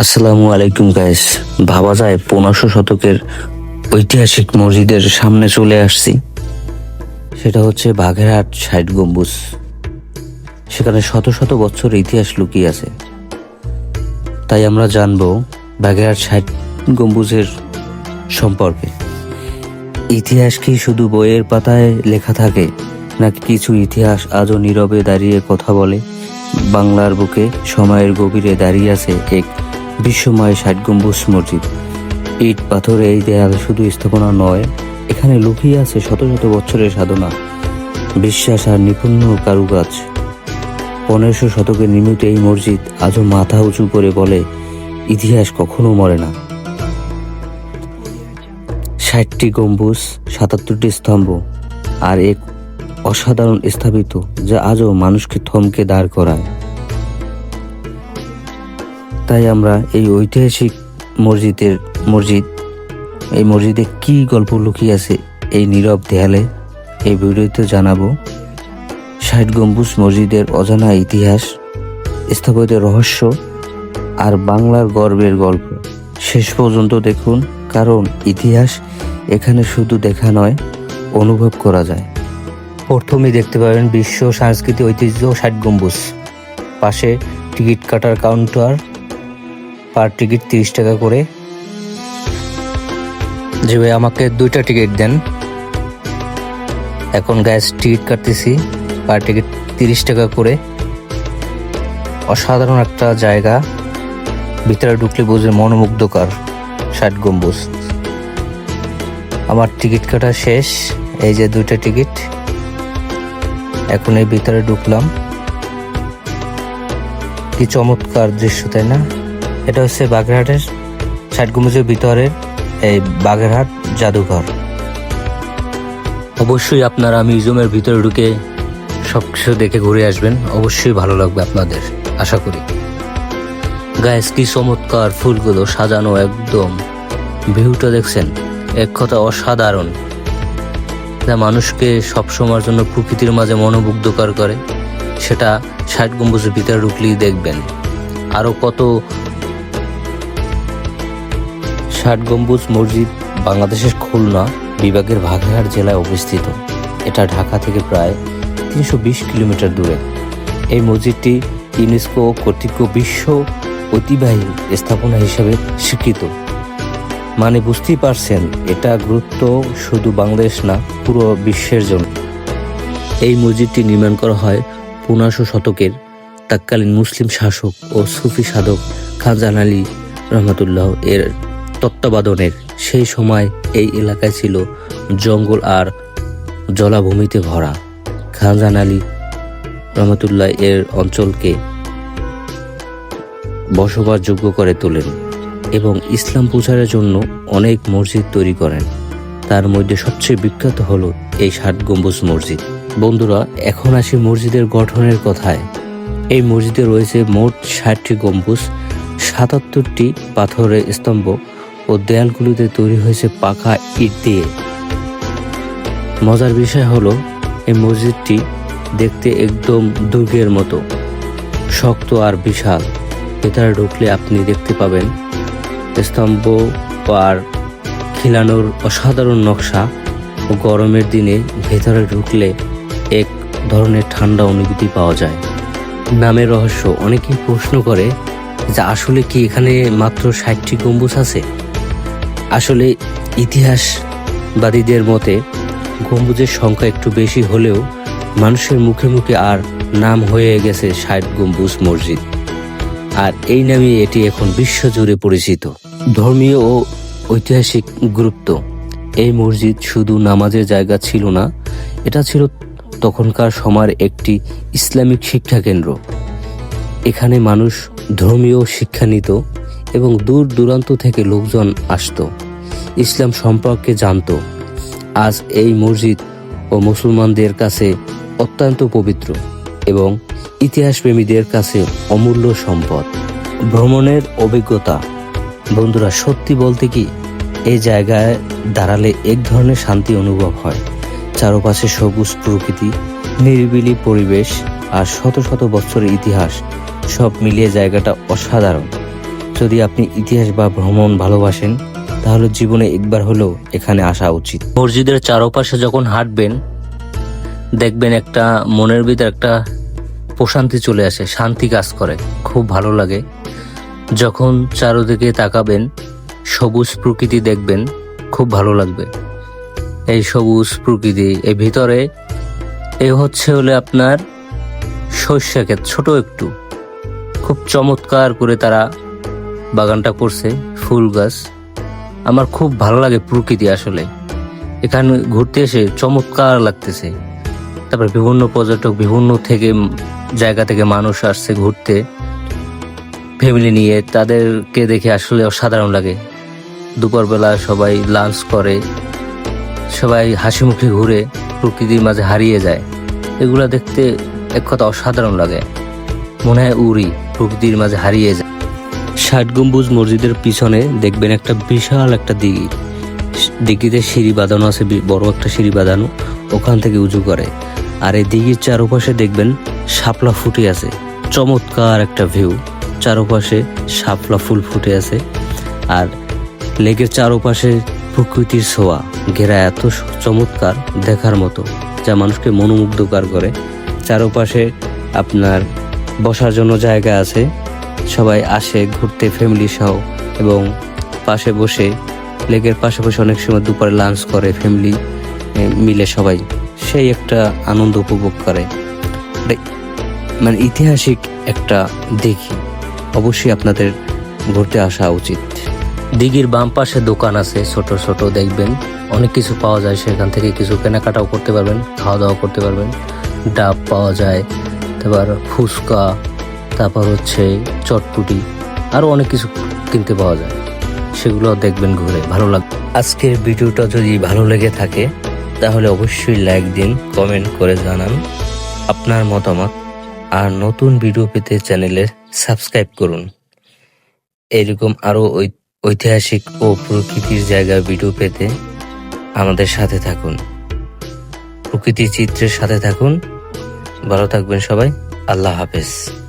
আসসালামু আলাইকুম গাইস ভাবা যায় পনেরোশো শতকের ঐতিহাসিক মসজিদের সামনে চলে আসছি। সেটা হচ্ছে বাঘেরহাট ষাট গম্বুজ। সেখানে শত শত বছর ইতিহাস লুকিয়ে আছে। তাই আমরা জানব বাঘেরহাট ষাট গম্বুজের সম্পর্কে। ইতিহাস কি শুধু বইয়ের পাতায় লেখা থাকে, নাকি কিছু ইতিহাস আজও নীরবে দাঁড়িয়ে কথা বলে? বাংলার বুকে সময়ের গভীরে দাঁড়িয়ে আছে এক বিশ্বময় ষাট গম্বুজ মসজিদ। ইট, পাথরে, এই দেয়াল শুধু স্থাপনা নয়, এখানে লুকিয়ে আছে শত শত বছরের সাধনা। বিশ্বাস আর নিপুণ কারুকাজ। পনেরোশো শতকে নির্মিত এই মসজিদ আজও মাথা উঁচু করে বলে, ইতিহাস কখনো মরে না। ষাটটি গম্বুজ, সাতাত্তরটি স্তম্ভ, আর এক অসাধারণ স্থাপিত, যা আজও মানুষকে থমকে দাঁড় করায়। তাই আমরা এই ঐতিহাসিক মসজিদের মসজিদ, এই মসজিদে কি গল্প লুকিয়ে আছে এই নীরব দেয়ালে এই ভিডিওতে জানাব। ষাট গম্বুজ মসজিদের অজানা ইতিহাস স্থাপত্যের রহস্য আর বাংলার গর্বের গল্প। শেষ পর্যন্ত দেখুন, কারণ ইতিহাস এখানে শুধু দেখা নয়, অনুভব করা যায়। প্রথমে দেখতে পাবেন বিশ্ব সাংস্কৃতিক ঐতিহ্য ষাট গম্বুজ। পাশে টিকিট কাটার কাউন্টার পার টিকিট তিরিশ টাকা করে। যে ভাই, আমাকে দুইটা টিকিট দেন। এখন গ্যাস টিকিট কাটতেছি, পার টিকিট তিরিশ টাকা করে। অসাধারণ একটা জায়গা। ভিতরে ঢুকলে বুঝে মনোমুগ্ধকর ষাট গম্বুজ। আমার টিকিট কাটা শেষ, এই যে দুইটা টিকিট। এখন এই ভিতরে ঢুকলাম। কি চমৎকার দৃশ্য, তাই না? এটা হচ্ছে বাগেরহাটের ষাট গম্বুজের ভিতরের এই বাগেরহাট জাদুঘর। অবশ্যই আপনারা মিউজিয়ামের ভিতরে ঢুকে সব কিছু দেখে ঘুরে আসবেন। অবশ্যই ভালো লাগবে আপনাদের, আশা করি। গায়েস কি চমৎকার ফুলগুলো সাজানো একদম। ভিউটা দেখছেন, এক কথা অসাধারণ। যা মানুষকে সবসময়ের জন্য প্রকৃতির মাঝে মনোমুগ্ধকর করে, সেটা ষাট গম্বুজের ভিতরে ঢুকলেই দেখবেন। আরও কত ষাট গম্বুজ মসজিদ বাংলাদেশের খুলনা বিভাগের বাগেরহাট জেলায় অবস্থিত। এটা ঢাকা থেকে প্রায় তিনশো বিশ কিলোমিটার দূরে। এই মসজিদটি ইউনেস্কো কর্তৃক বিশ্ব ঐতিহ্যবাহী স্থাপনা হিসেবে স্বীকৃত। মানে বুঝতেই পারছেন, এটা গুরুত্ব শুধু বাংলাদেশ না, পুরো বিশ্বের জন্য। এই মসজিদটি নির্মাণ করা হয় পনেরোশো শতকের তৎকালীন মুসলিম শাসক ও সুফি সাধক খাজান আলী রহমতুল্লাহ এর তত্ত্বাবধানের। সেই সময় এই এলাকায় ছিল জঙ্গল আর জলাভূমিতে ভরা। খানজান আলী রহমতুল্লাহ এর অঞ্চলকে বসবাসযোগ্য করে তোলেন এবং ইসলাম প্রচারের জন্য অনেক মসজিদ তৈরি করেন। তার মধ্যে সবচেয়ে বিখ্যাত হলো এই ষাট গম্বুজ মসজিদ। বন্ধুরা, এখন আসি মসজিদের গঠনের কথায়। এই মসজিদে রয়েছে মোট ষাটটি গম্বুজ, সাতাত্তরটি পাথরের স্তম্ভ ও দেয়ালগুলিতে তৈরি হয়েছে পাকা ইট দিয়ে। মজার বিষয় হলো, এই মসজিদটি দেখতে একদম দুর্গের মতো, শক্ত আর বিশাল। ভেতরে ঢুকলে আপনি দেখতে পাবেন স্তম্ভ আর খিলানোর অসাধারণ নকশা। ও গরমের দিনে ভেতরে ঢুকলে এক ধরনের ঠান্ডা অনুভূতি পাওয়া যায়। নামের রহস্য, অনেকেই প্রশ্ন করে যে আসলে কি এখানে মাত্র ষাটটি গম্বুজ আছে? আসলে ইতিহাসবাদীদের মতে গম্বুজের সংখ্যা একটু বেশি হলেও মানুষের মুখে মুখে আর নাম হয়ে গেছে ষাট গম্বুজ মসজিদ। আর এই নামে এটি এখন বিশ্বজুড়ে পরিচিত। ধর্মীয় ও ঐতিহাসিক গুরুত্ব। এই মসজিদ শুধু নামাজের জায়গা ছিল না, এটা ছিল তখনকার সময়ের একটি ইসলামিক শিক্ষা কেন্দ্র এখানে মানুষ ধর্মীয় শিক্ষা নিত এবং দূর দূরান্ত থেকে লোকজন আসতো। ইসলাম সম্পর্কে জানতো। আজ এই মসজিদ ও মুসলমানদের কাছে অত্যন্ত পবিত্র এবং ইতিহাসপ্রেমীদের কাছে অমূল্য সম্পদ। ভ্রমণের অভিজ্ঞতা। বন্ধুরা, সত্যি বলতে কি, এই জায়গায় দাঁড়ালে এক ধরনের শান্তি অনুভব হয়। চারপাশে সবুজ প্রকৃতি, নিরিবিলি পরিবেশ আর শত শত বছরের ইতিহাস সব মিলিয়ে জায়গাটা অসাধারণ। যদি আপনি ইতিহাস বা ভ্রমণ ভালোবাসেন, তাহলে জীবনে একবার হলেও এখানে আসা উচিত। মসজিদের চারপাশে যখন হাঁটবেন, দেখবেন একটা মনের ভিতর একটা প্রশান্তি চলে আসে, শান্তি কাজ করে, খুব ভালো লাগে। যখন চারোদিকে তাকাবেন, সবুজ প্রকৃতি দেখবেন, খুব ভালো লাগবে। এই সবুজ প্রকৃতি, এর ভিতরে এ হচ্ছে হলে আপনার সর্ষে ক্ষেত ছোট একটু। খুব চমৎকার করে তারা বাগানটা করছে ফুল গাছ। আমার খুব ভালো লাগে প্রকৃতি আসলে। এখানে ঘুরতে এসে চমৎকার লাগতেছে। তারপর বিভিন্ন পর্যটক, বিভিন্ন থেকে, জায়গা থেকে মানুষ আসছে ঘুরতে। ফ্যামিলি নিয়ে তাদেরকে দেখে আসলে অসাধারণ লাগে। দুপুরবেলা সবাই লাঞ্চ করে। সবাই হাসি মুখে ঘুরে প্রকৃতির মাঝে হারিয়ে যায়। এগুলো দেখতে এক কথা অসাধারণ লাগে। মনে হয় উড়ি, প্রকৃতির মাঝে হারিয়ে যায়। ষাট গম্বুজ মসজিদের পিছনে দেখবেন একটা বিশাল একটা দিঘি। দিঘিতে সিঁড়ি বাঁধানো আছে বড় একটা সিঁড়ি বাঁধানো, ওখান থেকে উঁচু করে। আর এই দিঘির চারপাশে দেখবেন শাপলা ফুটে আছে, চমৎকার একটা ভিউ। চারপাশে শাপলা ফুল ফুটে আছে, আর লেকের চারপাশে প্রকৃতির ছোঁয়া। ঘেরা এত চমৎকার দেখার মতো, যা মানুষকে মনোমুগ্ধকর করে। চারপাশে আপনার বসার জন্য জায়গা আছে সবাই আসে ঘুরতে ফ্যামিলি সহ এবং পাশে বসে লেকের পাশে বসে অনেক সময় দুপুরে লাঞ্চ করে ফ্যামিলি মিলে সবাই। সেই একটা আনন্দ উপভোগ করে। এটা মানে ঐতিহাসিক একটা দেখি। অবশ্যই আপনাদের ঘুরতে আসা উচিত। দিঘির বাম পাশে দোকান আছে, ছোট ছোট, দেখবেন। অনেক কিছু পাওয়া যায় সেখান থেকে, কিছু কেনাকাটাও করতে পারবেন খাওয়া দাওয়া করতে পারবেন। ডাব পাওয়া যায়, তারপর ফুচকা তারপর হচ্ছে চটপুটি আরও অনেক কিছু কিনতে পাওয়া যায়। সেগুলো দেখবেন ঘুরে, ভালো লাগবে আজকের ভিডিওটা যদি ভালো লেগে থাকে, তাহলে অবশ্যই লাইক দিন, কমেন্ট করে জানান আপনার মতামত, আর নতুন ভিডিও পেতে চ্যানেলে সাবস্ক্রাইব করুন। এরকম আরও ঐতিহাসিক ও প্রকৃতির জায়গার ভিডিও পেতে আমাদের সাথে থাকুন। প্রকৃতির চিত্রের সাথে থাকুন। ভালো থাকবেন সবাই। আল্লাহ হাফেজ।